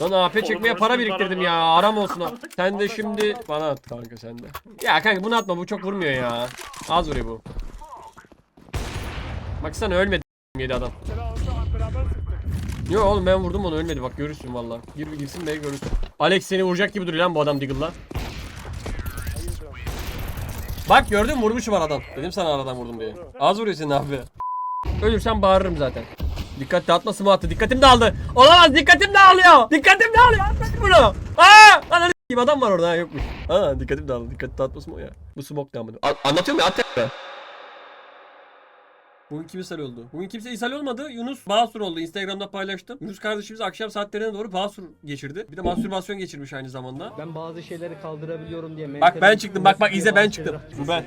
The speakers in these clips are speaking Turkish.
Lan AP çekmeye para biriktirdim ya. Aram olsun o. Sen de şimdi bana at kanka sen de. Ya kanka bunu atma bu çok vurmuyor ya. Az vuruyor bu. Baksana ölmedi yedi adam. Yok oğlum ben vurdum onu ölmedi bak görürsün valla. Gir bir girsin belki görürsün. Alex seni vuracak gibi duruyor lan bu adam Diggle'la. Bak gördün mü vurmuşum aradan. Dedim sana aradan vurdum diye. Az vuruyorsun abi. Ölürsem bağırırım zaten. Dikkat dağıtması mı attı? Dikkatim dağıldı. Olamaz dikkatim dağılıyor. Dikkatim dağılıyor. Atmayın bunu. Aa! Ananı s**eyim adam var orada ha yokmuş. Aa dikkatim dağıldı. Dikkat dağıtması mı o ya? Bu smoke damını. Anlatıyorum ya at ya. Bugün kim ishal oldu? Bugün kimse ishal olmadı. Yunus Basur oldu. Instagram'da paylaştım. Yunus kardeşimiz akşam saatlerine doğru Basur geçirdi. Bir de mastürbasyon geçirmiş aynı zamanda. Ben bazı şeyleri kaldırabiliyorum diye. Bak ben çıktım. Bak bak izle ben çıktım. Bu ben.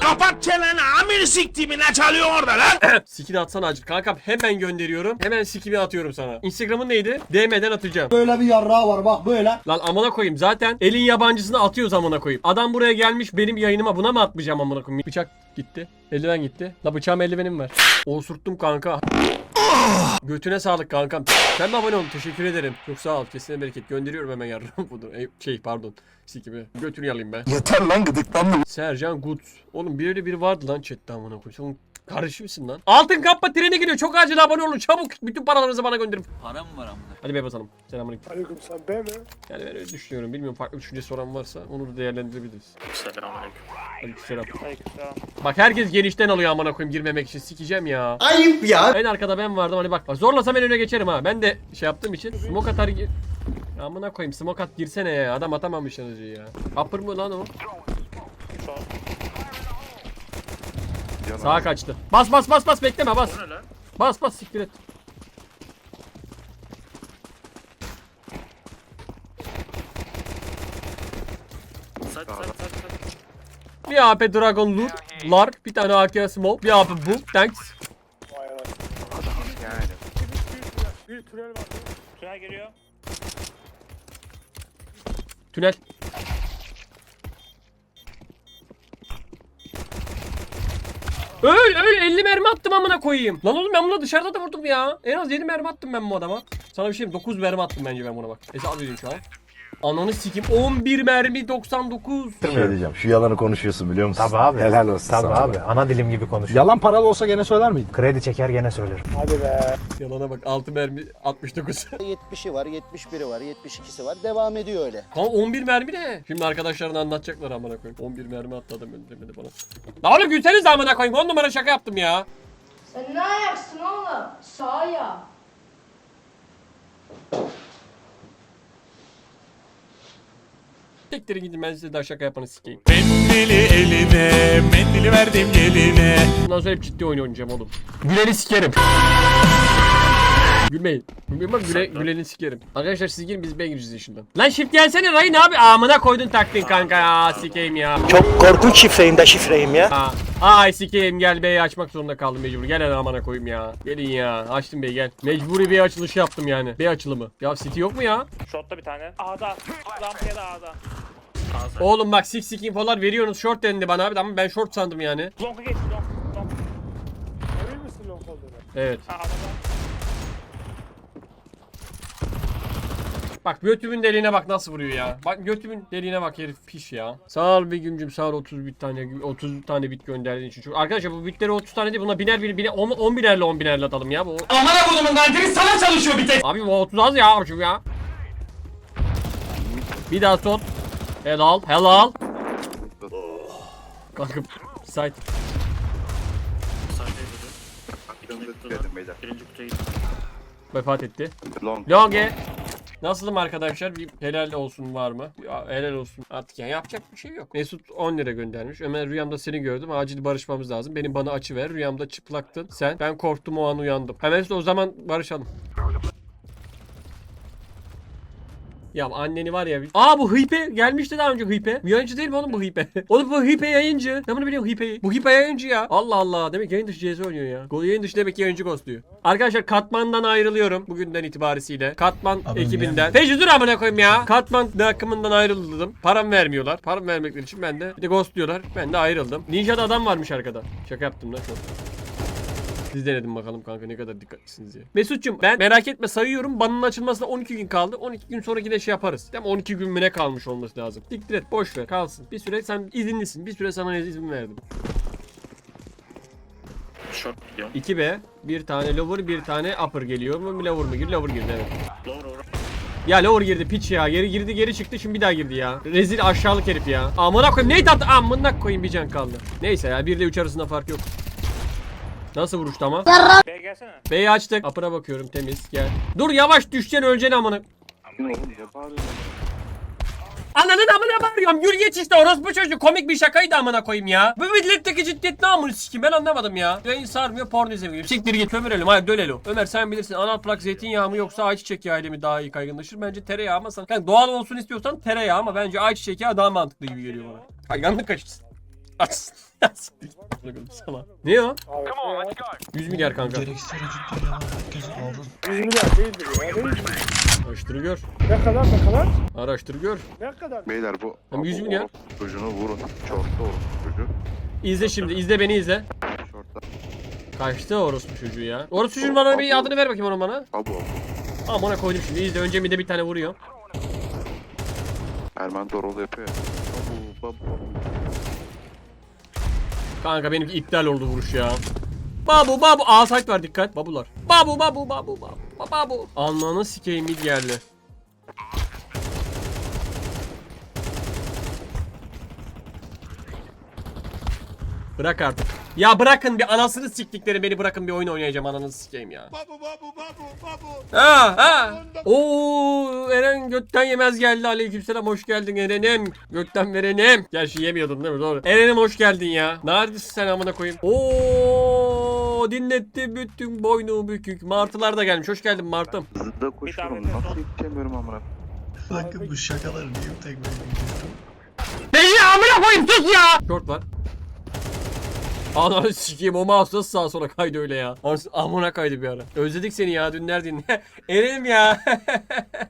Kapat çeneni amir siktiğimi ne çalıyor orada lan? Sikini atsana acık. Kankam hemen gönderiyorum. Hemen sikimi atıyorum sana. Instagram'ın neydi? DM'den atacağım. Böyle bir yarrağı var bak böyle. Lan amına koyayım zaten elin yabancısını atıyoruz amına koyayım. Adam buraya gelmiş benim yayınıma buna mı atmayacağım amına koyayım? Bıçak gitti. Eldiven gitti. La bıçağım eldivenim var. Osurttum kanka. Götüne sağlık kankam. Sen mi abone oldun? Teşekkür ederim. Çok sağ ol. Kesine bereket. Gönderiyorum hemen yarın. Budur. Ey, şey pardon. Sikimi. Götünü yalayım ben. Yeter lan gıdıklandım. Sercan Gut. Oğlum bir öyle biri vardı lan chatte amına koyayım. Sen kardeşi misin lan? Altın kappa treni geliyor. Çok acil abone olun. Çabuk bütün paralarınızı bana gönderin. Para mı var amına? Hadi be basalım. Selamünaleyküm. Aleyküm selam B mi? Yani ben öyle düşünüyorum. Bilmiyorum farklı düşüncesi olan varsa onu da değerlendirebiliriz. Selamünaleyküm. Aleykümselam. Aleykümselam. Bak herkes genişten alıyor amına koyayım girmemek için. Sikeceğim ya. Ayıp ya. En arkada ben vardım hani bak. bak zorlasam ben öne geçerim ha. Ben de şey yaptığım için smoke atar gir. Amına koyayım smoke at girsene ya. Adam atamamış yanıcı ya. Upper mı lan o? Sağa kaçtı. Bas bas bas bas bekleme bas. O ne lan? Bas bas siktir et. Saç saç saç saç. Bir AP Dragon Lure, Lar, bir tane AK Smoke, bir AP Boom, Thanks. Vay vay. Bir tünel var. Tünel geliyor. Tünel. Öl öl 50 mermi attım amına koyayım. Lan oğlum ben buna dışarıda da vurdum ya. En az 7 mermi attım ben bu adama. Sana bir şey mi? 9 mermi attım bence ben buna bak. Hesap edeyim şu an. Ananı sikim 11 mermi 99. Şey diyeceğim. Şu yalanı konuşuyorsun biliyor musun? Tabii abi. Helal olsun Tabii sana. abi. Ana dilim gibi konuş. Yalan paralı olsa gene söyler miydin? Kredi çeker gene söylerim. Hadi be. Yalana bak 6 mermi 69. 70'i var, 71'i var, 72'si var. Devam ediyor öyle. Kanka 11 mermi ne? Şimdi arkadaşlarına anlatacaklar amına koyayım. 11 mermi atladım öldürmedi bana. Lan oğlum gülseniz amına koyayım. 10 numara şaka yaptım ya. Sen ne ayaksın oğlum? Sağ ayağı. Tektirin gidin ben size daha şaka yapanı sikeyim. Mendili eline, mendili verdim geline. Bundan sonra hep ciddi oyun oynayacağım oğlum. Güleni sikerim. Gülmeyin. Gülmeyin bak güle, güleni sikerim. Arkadaşlar siz girin biz ben gireceğiz işinden. Lan shift gelsene Rayın abi. Amına koydun taktın kanka ya sikeyim ya. Çok korkunç şifreyim de şifreyim ya. Ha. Ay sikeyim gel B'yi açmak zorunda kaldım mecbur. Gel hele amına koyayım ya. Gelin ya. Açtım B'yi gel. Mecburi bir açılış yaptım yani. B açılımı. Ya City yok mu ya? Short'ta bir tane. A'da. Rampaya da A'da. Oğlum bak six six infolar veriyorsunuz short dendi bana abi ama ben short sandım yani. Long'a geç. Long. Long. Emin misin long olduğunu? Evet. Ha A'da. Bak götümün deliğine bak nasıl vuruyor ya. Bak götümün deliğine bak herif piş ya. Sağ ol bir güncüm sağ ol 30 bit tane 30 tane bit gönderdiğin için. Çok... Arkadaşlar bu bitleri 30 tane değil buna biner bir biner 10, 10 binerle 10 binerle atalım ya. Bu... Aman kodumun kaliteli sana çalışıyor bir tek. Abi bu 30 az ya abicim ya. Bir daha son. Helal helal. Kalkıp site. Birinci kutuya. Vefat etti. Long. Longe. Nasılım arkadaşlar? Bir helal olsun var mı? Ya, helal olsun. Artık yani yapacak bir şey yok. Mesut 10 lira göndermiş. Ömer rüyamda seni gördüm. Acil barışmamız lazım. Benim bana açı ver. Rüyamda çıplaktın. Sen. Ben korktum o an uyandım. Hemen Mesut o zaman barışalım. Ya anneni var ya. Aa bu Hıpe gelmişti daha önce Hıpe. Yayıncı değil mi oğlum bu Hıpe? oğlum bu Hıpe yayıncı. Ben bunu biliyorum Hıpe'yi. Bu Hıpe yayıncı ya. Allah Allah. Demek yayın dışı CS oynuyor ya. Go yayın dışı demek ki yayıncı ghostluyor. Arkadaşlar Katman'dan ayrılıyorum bugünden itibarisiyle. Katman ekibinden. Feci dur amına koyayım ya. Katman takımından ayrıldım. Param vermiyorlar. Param vermekleri için ben de bir de ghostluyorlar. Ben de ayrıldım. Ninja'da adam varmış arkada. Şaka yaptım lan. Siz denedim bakalım kanka ne kadar dikkatlisiniz diye. Mesut'cum ben merak etme sayıyorum. Banın açılmasına 12 gün kaldı. 12 gün sonraki de şey yaparız. Mi? 12 gün mü ne kalmış olması lazım. Diktir et boş ver kalsın. Bir süre sen izinlisin. Bir süre sana izin verdim. Short gidiyorum. 2B. Bir tane lower bir tane upper geliyor mu? Lower mı girdi? Lower girdi evet. Lower. Ya lower girdi piç ya. Geri girdi geri çıktı şimdi bir daha girdi ya. Rezil aşağılık herif ya. Amına koyayım neyi tattı? Amına koyayım bir can kaldı. Neyse ya 1 ile 3 arasında fark yok. Nasıl vuruştu ama? Gelsene. B'yi açtık. Upper'a bakıyorum temiz gel. Dur yavaş düşeceksin öleceksin amına. Ananın amına bağırıyorum. Yürü geç işte orospu çocuğu. Komik bir şakaydı amına koyayım ya. Bu milletteki ciddiyet ne amına sikim ben anlamadım ya. Yayın sarmıyor porno izlemiyor. Siktir git Ömer Elim. Hayır dönelim. Ömer sen bilirsin anal plak zeytinyağı mı yoksa ayçiçek yağı ile mi daha iyi kaygınlaşır? Bence tereyağı ama sen yani doğal olsun istiyorsan tereyağı ama bence ayçiçek yağı daha mantıklı gibi geliyor bana. Kayganlık kaçırsın. Açsın. Sana. Ne o? Abi, ya. 100 milyar kanka. 100 milyar değildir ya. Araştır gör. Ne kadar ne kadar? Araştır gör. Ne kadar? Beyler bu Tam 100 bu milyar. orospu Çocuğunu vurun. Çorta orospu çocuğu. İzle şimdi. izle beni izle. Çorta. Kaçtı orospu çocuğu ya. Orospu çocuğun bana bir adını ver bakayım onun bana. Abu abu. Amına koydum şimdi. İzle önce bir de bir tane vuruyor. Erman Dorol yapıyor ya. Abu babu babu. Kanka benimki iptal oldu vuruş ya. Babu babu. Aa site var dikkat. Babular. Babu babu babu babu. Babu. Anlanı sikeyim mid geldi. Bırak artık. Ya bırakın bir anasını siktikleri beni bırakın bir oyun oynayacağım ananı sikeyim ya. Babu babu babu babu. Ha ha. Oo Eren götten yemez geldi. Aleykümselam hoş geldin Eren'im. Gökten verenim. Gerçi yemiyordun değil mi? Doğru. Eren'im hoş geldin ya. Neredesin sen amına koyayım? Oo dinletti bütün boynu bükük. Martılar da gelmiş. Hoş geldin Martım. Zıdda koşuyorum. Nasıl yetişemiyorum amına. Bakın bu şakaları niye tek Beni amına koyayım sus ya. Short var. Ananı sikeyim o mouse nasıl sağa sola kaydı öyle ya. Amına kaydı bir ara. Özledik seni ya dün neredeydin? Eren'im ya.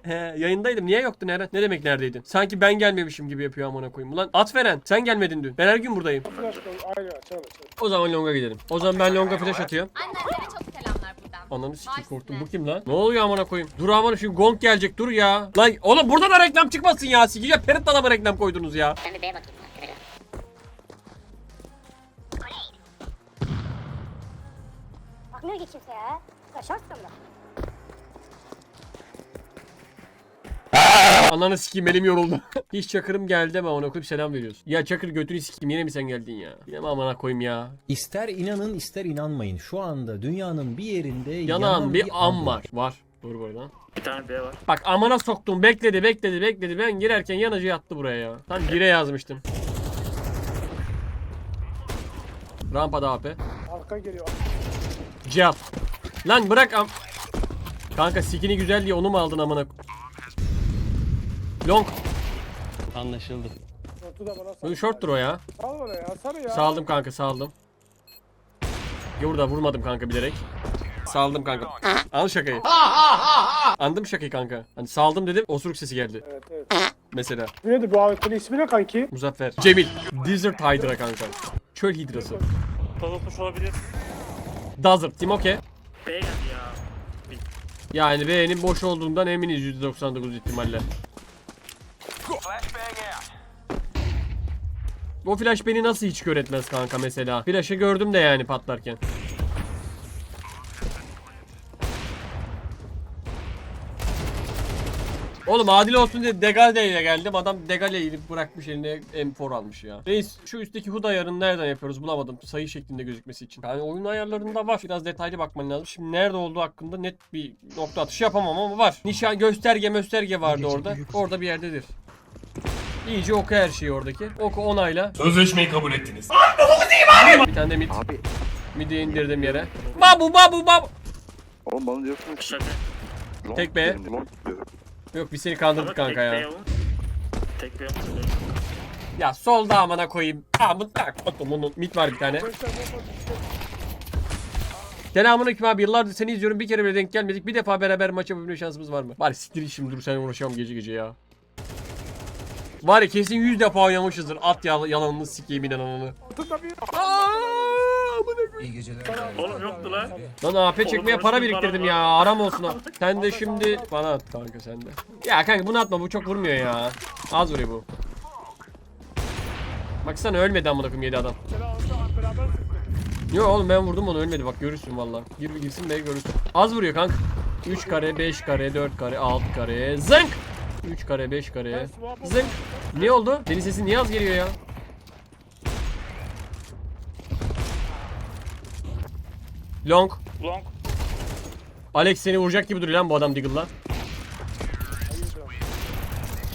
Yayındaydım niye yoktun Eren? Ne demek neredeydin? Sanki ben gelmemişim gibi yapıyor amına koyayım. Ulan at veren sen gelmedin dün. Ben her gün buradayım. O zaman longa gidelim. O zaman ben longa flash atıyorum. Annenlere çok selamlar buradan. Ananı sikeyim korktum. Bu kim lan? Ne oluyor amına koyayım? Dur amına şu gong gelecek dur ya. Lan oğlum burada da reklam çıkmasın ya. Sikeceğim Perit adama reklam koydunuz ya. Ben bir B'ye bakayım. Bakmıyor ki kimse ya. Şans mı? Ananı sikeyim elim yoruldu. Hiç Çakır'ım geldi ama ona koyup selam veriyorsun. Ya Çakır götünü sikeyim yine mi sen geldin ya? Yine mi amına koyayım ya? İster inanın ister inanmayın. Şu anda dünyanın bir yerinde Yanan bir am var. Var. Dur burada. Bir tane B var. Bak amana soktum. Bekledi bekledi bekledi. Ben girerken yanıcı yattı buraya ya. Tam gire yazmıştım. Rampada AP. Arka geliyor. Cihat. Lan bırak am... Kanka skini güzel diye onu mu aldın amına? Long. Anlaşıldı. Şortu da bana sal. Bu shorttur o ya. Sal bana ya. Sarı ya. Saldım kanka saldım. Ya burada vurmadım kanka bilerek. Saldım kanka. Al şakayı. Andım şakayı kanka. Hani saldım dedim osuruk sesi geldi. Evet evet. Mesela. Bu nedir bu AWP'nin ismi ne kanki? Muzaffer. Cemil. Desert Hydra kanka. Çöl hidrası. Tolopmuş olabilir. Desert. Timoke. B geldi ya. Yani B'nin boş olduğundan eminiz %99 ihtimalle. O flash beni nasıl hiç kör etmez kanka mesela. Flash'ı gördüm de yani patlarken. Oğlum adil olsun diye Degale ile geldim. Adam Degale'yi bırakmış eline M4 almış ya. Reis şu üstteki HUD ayarını nereden yapıyoruz bulamadım. Sayı şeklinde gözükmesi için. Yani oyun ayarlarında var. Biraz detaylı bakman lazım. Şimdi nerede olduğu hakkında net bir nokta atışı yapamam ama var. Nişan gösterge gösterge vardı orada. Orada bir yerdedir. İyice oku her şeyi oradaki. Oku onayla. Sözleşmeyi kabul ettiniz. Bir tane de mid. Abi. Mid'i indirdim yere. Babu babu babu. Oğlum bana diyorsun ki. Long Tek be. long diyorum. Yok biz seni kandırdık Ama kanka tek B ya. olun. Tek B olun. Ya solda amına koyayım. Amına koydum onun. Mid var bir tane. Selamünaleyküm abi yıllardır seni izliyorum bir kere bile denk gelmedik bir defa beraber maç yapabilme şansımız var mı? Var siktir şimdi dur sen uğraşamam gece gece ya. Var ya kesin 100 defa oynamışızdır at yal yalanını sikeyim inananını. Şortu da bir. Aa, Oğlum yoktu lan. Lan AP çekmeye para biriktirdim ya. Aram olsun ha. Sen de şimdi bana at kanka sen de. Ya kanka bunu atma bu çok vurmuyor ya. Az vuruyor bu. Baksana ölmedi amına koyayım yedi adam. Yo oğlum ben vurdum onu ölmedi bak görürsün valla. Gir girsin be görürsün. Az vuruyor kanka. 3 kare, 5 kare, 4 kare, 6 kare. Zınk! 3 kare, 5 kare. Zınk! Ne oldu? Senin sesin niye az geliyor ya? Long. Long. Alex seni vuracak gibi duruyor lan bu adam Diggle'la.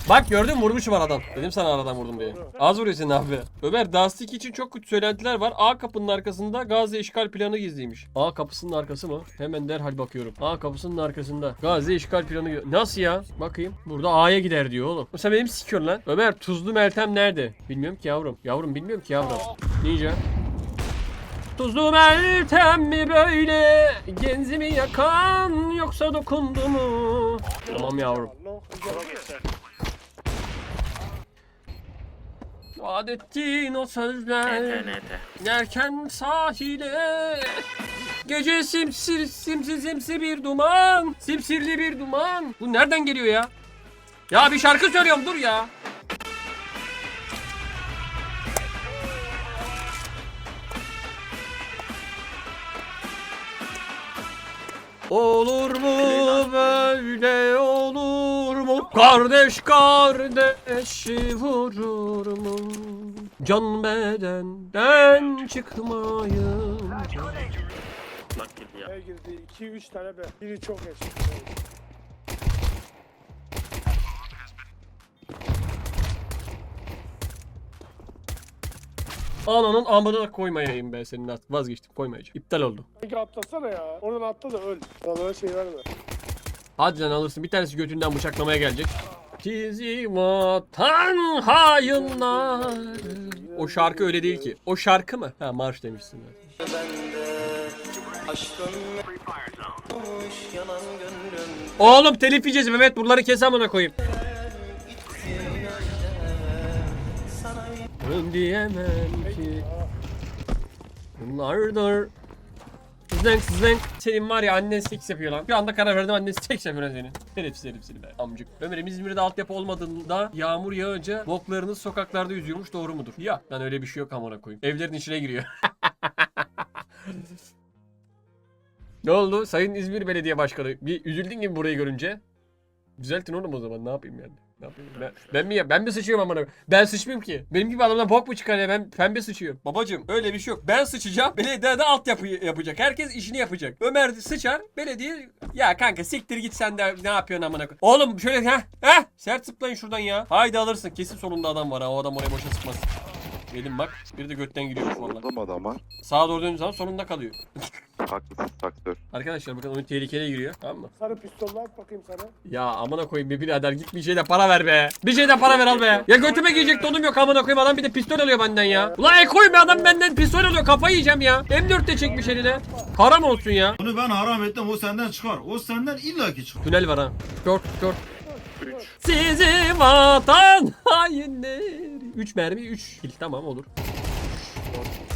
Bak gördün mü vurmuş var adam. Dedim sana aradan vurdum diye. Az vuruyor senin abi. Ömer Dastik için çok kötü söylentiler var. A kapının arkasında Gazze işgal planı gizliymiş. A kapısının arkası mı? Hemen derhal bakıyorum. A kapısının arkasında. Gazze işgal planı Nasıl ya? Bakayım. Burada A'ya gider diyor oğlum. Sen benim sikiyorsun lan. Ömer tuzlu Meltem nerede? Bilmiyorum ki yavrum. Yavrum bilmiyorum ki yavrum. Ninja. Tuzlu Meltem mi böyle? Genzimi yakan yoksa dokundu mu? Tamam yavrum. Vaat ettiğin o sözler NT. Derken sahile Gece simsir simsi simsi bir duman Simsirli bir duman Bu nereden geliyor ya? Ya bir şarkı söylüyorum dur ya Olur mu böyle olur mu? Kardeş kardeşi vurur mu? Can bedenden çıkmayınca Bak girdi ya. B girdi. 2-3 tane B. Biri çok eşit. Ananın amına koymayayım ben senin artık vazgeçtim koymayacağım. İptal oldu. Peki atlasana ya. Oradan atla da öl. Bana öyle şey verme. Hadi lan alırsın bir tanesi götünden bıçaklamaya gelecek. Sizi vatan hainler. O şarkı öyle değil ki. O şarkı mı? Ha marş demişsin. Oğlum telif yiyeceğiz Mehmet buraları kes amına koyayım. Ben diyemem ki Bunlardır Zınk zınk Senin var ya annen seks yapıyor lan Bir anda karar verdim annen seks yapıyor lan senin Herif herif seni be amcık Ömer'im İzmir'de altyapı olmadığında Yağmur yağınca Boklarınız sokaklarda yüzüyormuş doğru mudur? Ya lan öyle bir şey yok amına koyayım Evlerin içine giriyor Ne oldu? Sayın İzmir Belediye Başkanı. Bir üzüldün gibi burayı görünce. Düzeltin oğlum o zaman. Ne yapayım yani? Yapayım? Ben, ben mi? Ben mi sıçıyorum amına? Ben sıçmayayım ki. Benim gibi adamdan bok mu çıkar ya? Ben pembe sıçıyorum. Babacım öyle bir şey yok. Ben sıçacağım. Belediye de altyapı yapacak. Herkes işini yapacak. Ömer sıçar. Belediye ya kanka siktir git sen de ne yapıyorsun amına? Oğlum şöyle ha ha sert zıplayın şuradan ya. Haydi alırsın. Kesin sonunda adam var ha. O adam oraya boşa sıkmaz. Dedim bak. Biri de götten giriyormuş valla. Orada mı adam var? Sağa doğru döndüğün zaman sonunda kalıyor. Haklısın faktör. Arkadaşlar bakın oyun tehlikeli giriyor. Tamam mı? Sarı pistolle at bakayım sana. Ya amına koyayım bir birader git bir şeyde para ver be. Bir şeyde para ver al be. Ya götüme giyecek donum yok amına koyayım adam bir de pistol alıyor benden ya. Ulan el koyayım be adam benden pistol alıyor kafayı yiyeceğim ya. M4 de çekmiş eline. Haram olsun ya. Bunu ben haram ettim o senden çıkar. O senden illaki çıkar. Tünel var ha. Short short. Sizi vatan hainleri. 3 mermi 3 kill tamam olur.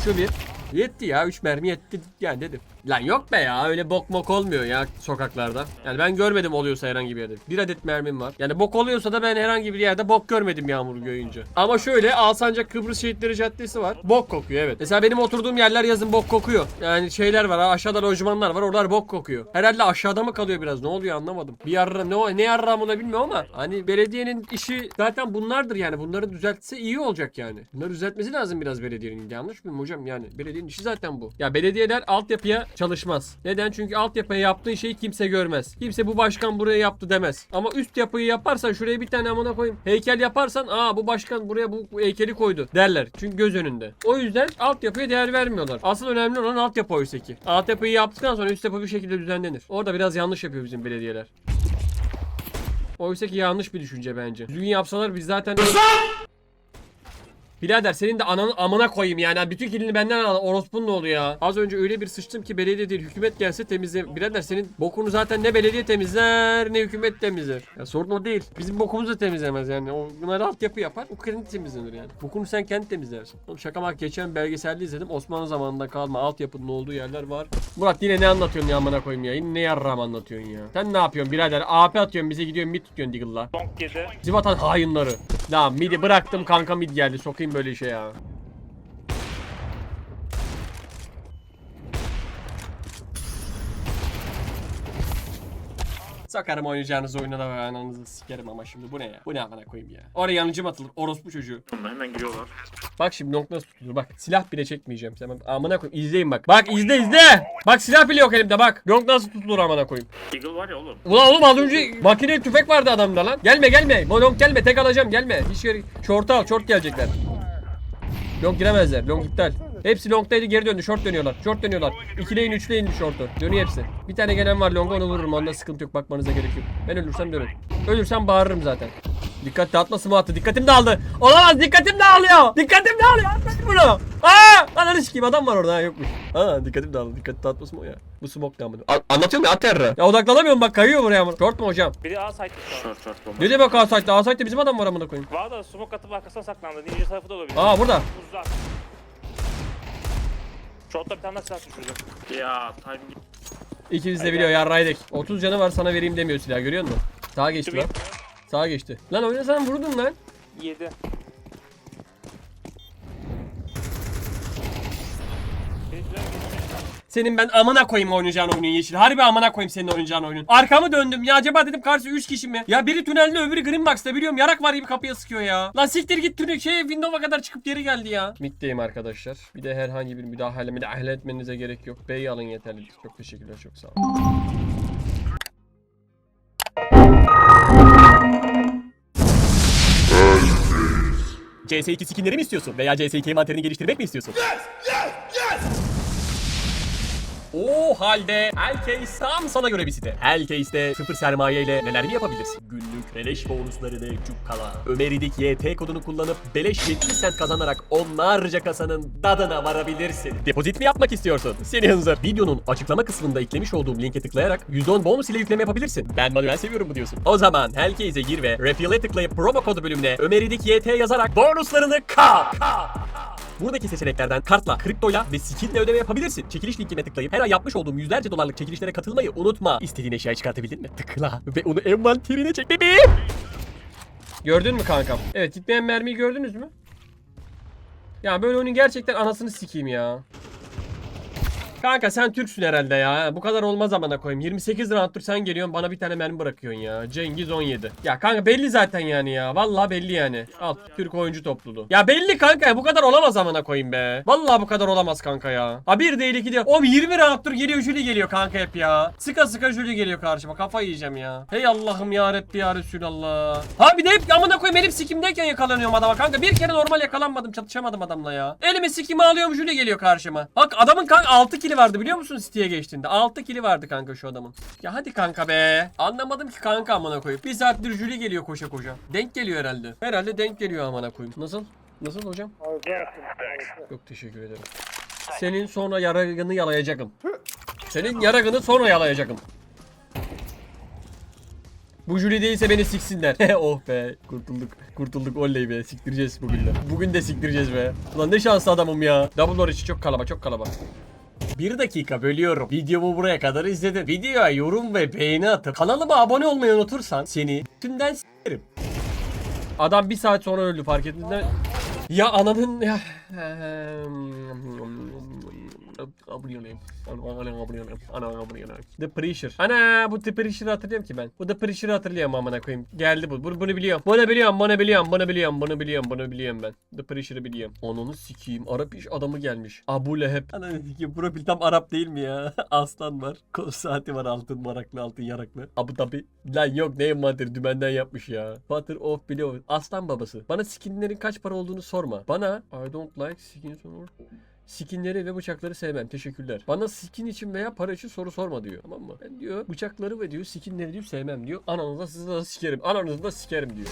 Şu bir. Yetti ya 3 mermi yetti yani dedim. Lan yok be ya öyle bok mok olmuyor ya sokaklarda. Yani ben görmedim oluyorsa herhangi bir yerde. Bir adet mermim var. Yani bok oluyorsa da ben herhangi bir yerde bok görmedim yağmur göğünce. Ama şöyle Alsancak Kıbrıs Şehitleri Caddesi var. Bok kokuyor evet. Mesela benim oturduğum yerler yazın bok kokuyor. Yani şeyler var aşağıda lojmanlar var oralar bok kokuyor. Herhalde aşağıda mı kalıyor biraz ne oluyor anlamadım. Bir yarra ne, ne yarramına bilmiyorum ama hani belediyenin işi zaten bunlardır yani. Bunları düzeltse iyi olacak yani. Bunları düzeltmesi lazım biraz belediyenin. Yanlış mıyım hocam yani belediyenin işi zaten bu. Ya belediyeler altyapıya çalışmaz. Neden? Çünkü altyapıya yaptığın şeyi kimse görmez. Kimse bu başkan buraya yaptı demez. Ama üst yapıyı yaparsan şuraya bir tane amına koyayım. Heykel yaparsan aa bu başkan buraya bu, bu heykeli koydu derler. Çünkü göz önünde. O yüzden altyapıya değer vermiyorlar. Asıl önemli olan altyapı oysa ki. Altyapıyı yaptıktan sonra üst yapı bir şekilde düzenlenir. Orada biraz yanlış yapıyor bizim belediyeler. Oysa ki yanlış bir düşünce bence. Düzgün yapsalar biz zaten... Birader senin de ananı amına koyayım yani. Bütün kilini benden al. Orospunun ne oluyor ya? Az önce öyle bir sıçtım ki belediye değil hükümet gelse temizle. Birader senin bokunu zaten ne belediye temizler ne hükümet temizler. Ya sorun o değil. Bizim bokumuzu temizlemez yani. O bunlar altyapı yapar. O kendi temizlenir yani. Bokunu sen kendi temizlersin. Oğlum şaka bak geçen belgeselde izledim. Osmanlı zamanında kalma altyapının olduğu yerler var. Murat yine ne anlatıyorsun ya amına koyayım ya? Yine ne yarram anlatıyorsun ya? Sen ne yapıyorsun birader? AP atıyorsun bize gidiyorsun mid tutuyorsun Diggle'la. Bizim vatan hainleri. Tamam midi bıraktım kanka mid geldi. Sokayım böyle işe ya. Sakarım oynayacağınız oyuna da ananızı sikerim ama şimdi bu ne ya? Bu ne amına koyayım ya? Oraya yanıcım atılır. Orospu çocuğu. Hemen giriyorlar. Bak şimdi nokta nasıl tutulur bak. Silah bile çekmeyeceğim. Sen amına koyayım. İzleyin bak. Bak izle izle. Bak silah bile yok elimde bak. Long nasıl tutulur amına koyayım. Eagle var ya oğlum. Ulan oğlum az önce makineli tüfek vardı adamda lan. Gelme gelme. Long gelme. Tek alacağım gelme. Hiç yeri. Short al. Short gelecekler. Long giremezler. Long iptal. Hepsi long'daydı geri döndü. Short dönüyorlar. Short dönüyorlar. İkileyin üçleyin short'u. Dönüyor hepsi. Bir tane gelen var long'a onu vururum. Onda sıkıntı yok. Bakmanıza gerek yok. Ben ölürsem dönün. Ölürsem bağırırım zaten. Dikkat dağıtması mı attı? Dikkatim dağıldı. Olamaz dikkatim dağılıyor. Dikkatim dağılıyor. Atmayın bunu. Aa! Ananı sikeyim adam var orada ha yokmuş. Aa dikkatim dağıldı. Dikkat dağıtması mı o ya? Bu smoke ne amına? A- Anlatıyorum ya aterra. Ya odaklanamıyorum bak kayıyor buraya amına. Short mu hocam? Biri A site'de şu an. Short short bomba. Ne demek A-Site'de? A-Site'de bizim adam var amına koyayım. Var da smoke atıp arkasına saklandı. Ninja tarafı da olabilir. Aa burada. Uzak. Short'ta bir tane daha silah düşürdüm. Ya timing. İkimiz de biliyor yarraydık. 30 canı var sana vereyim demiyor silah görüyor musun? Sağa geçti lan. Sağa geçti. Lan oynasan vurdun lan. 7. Senin ben amına koyayım oynayacağın oyunun yeşil. Harbi amına koyayım senin oynayacağın oyunun. Arkamı döndüm ya acaba dedim karşı 3 kişi mi? Ya biri tünelde öbürü green box'ta biliyorum yarak var gibi kapıya sıkıyor ya. Lan siktir git tünel şey window'a kadar çıkıp geri geldi ya. Middeyim arkadaşlar. Bir de herhangi bir müdahale müdahale etmenize gerek yok. B'yi alın yeterli. Çok teşekkürler çok sağ olun. CS2 skinleri mi istiyorsun? Veya CS2 envanterini geliştirmek mi istiyorsun? O halde Hellcase tam sana göre bir site. Hellcase'de sıfır sermaye ile neler mi yapabilirsin? Günlük beleş bonuslarını cukkala. Ömeridik YT kodunu kullanıp beleş 70 sent kazanarak onlarca kasanın dadına varabilirsin. Depozit mi yapmak istiyorsun? Seni hınzır. Videonun açıklama kısmında eklemiş olduğum linke tıklayarak %10 bonus ile yükleme yapabilirsin. Ben manuel seviyorum bu diyorsun. O zaman Hellcase'e gir ve Refill'e tıklayıp promo kodu bölümüne Ömeridik YT yazarak bonuslarını kap. kap. Buradaki seçeneklerden kartla, kriptoyla ve skinle ödeme yapabilirsin. Çekiliş linkine tıklayıp her ay yapmış olduğum yüzlerce dolarlık çekilişlere katılmayı unutma. İstediğin eşyayı çıkartabildin mi? Tıkla ve onu envanterine çek bebeğim. Gördün mü kankam? Evet gitmeyen mermiyi gördünüz mü? Ya böyle oyunun gerçekten anasını sikeyim ya. Kanka sen Türksün herhalde ya. Bu kadar olmaz amına koyayım. 28 round'dur sen geliyorsun bana bir tane mermi bırakıyorsun ya. Cengiz 17. Ya kanka belli zaten yani ya. Vallahi belli yani. Al Türk oyuncu topluluğu. Ya belli kanka ya bu kadar olamaz amına koyayım be. Vallahi bu kadar olamaz kanka ya. Ha bir değil iki değil. Oğlum 20 round'dur geliyor Jüli geliyor kanka hep ya. Sıka sıka Jüli geliyor karşıma. Kafayı yiyeceğim ya. Hey Allah'ım ya Rabbi ya Resulallah. Ha bir de hep amına koyayım elim sikimdeyken yakalanıyorum adama kanka. Bir kere normal yakalanmadım çatışamadım adamla ya. Elimi sikimi alıyorum Jüli geliyor karşıma. Bak adamın kanka 6 kili vardı biliyor musun City'ye geçtiğinde? 6 kili vardı kanka şu adamın. Ya hadi kanka be. Anlamadım ki kanka amına koyup. Bir saattir Jüli geliyor koşa koşa. Denk geliyor herhalde. Herhalde denk geliyor amına koyayım. Nasıl? Nasıl hocam? Çok teşekkür ederim. Senin sonra yaragını yalayacağım. Senin yaragını sonra yalayacağım. Bu jüri değilse beni siksinler. oh be kurtulduk. Kurtulduk oley be siktireceğiz bugün de. Bugün de siktireceğiz be. Ulan ne şanslı adamım ya. Double door içi çok kalaba çok kalaba. Bir dakika bölüyorum. Videomu buraya kadar izledin. Videoya yorum ve beğeni atıp kanalıma abone olmayı unutursan seni tümden s**erim. Adam bir saat sonra öldü fark ettin mi? Ya ananın ya. The Pressure. Ana bu The Pressure'ı hatırlıyorum ki ben. Bu The Pressure'ı hatırlıyorum amına koyayım. Geldi bu. Bunu, bunu biliyorum. Bunu biliyorum. Bunu biliyorum. Bunu biliyorum. Bunu biliyorum. Bunu biliyorum ben. The Pressure'ı biliyorum. Onunu sikeyim. Arap iş adamı gelmiş. Abu Leheb. Ananı sikeyim. Profil tam Arap değil mi ya? Aslan var. Kol saati var. Altın maraklı. Altın yaraklı. Abu Dhabi. Lan yok ne envanteri dümenden yapmış ya. Father of Below. Aslan babası. Bana skinlerin kaç para olduğunu sorma. Bana I don't like skins or Skinleri ve bıçakları sevmem. Teşekkürler. Bana skin için veya para için soru sorma diyor. Tamam mı? Ben diyor bıçakları ve diyor skinleri diyor sevmem diyor. Ananızı da sizi de sikerim. Ananızı da sikerim diyor.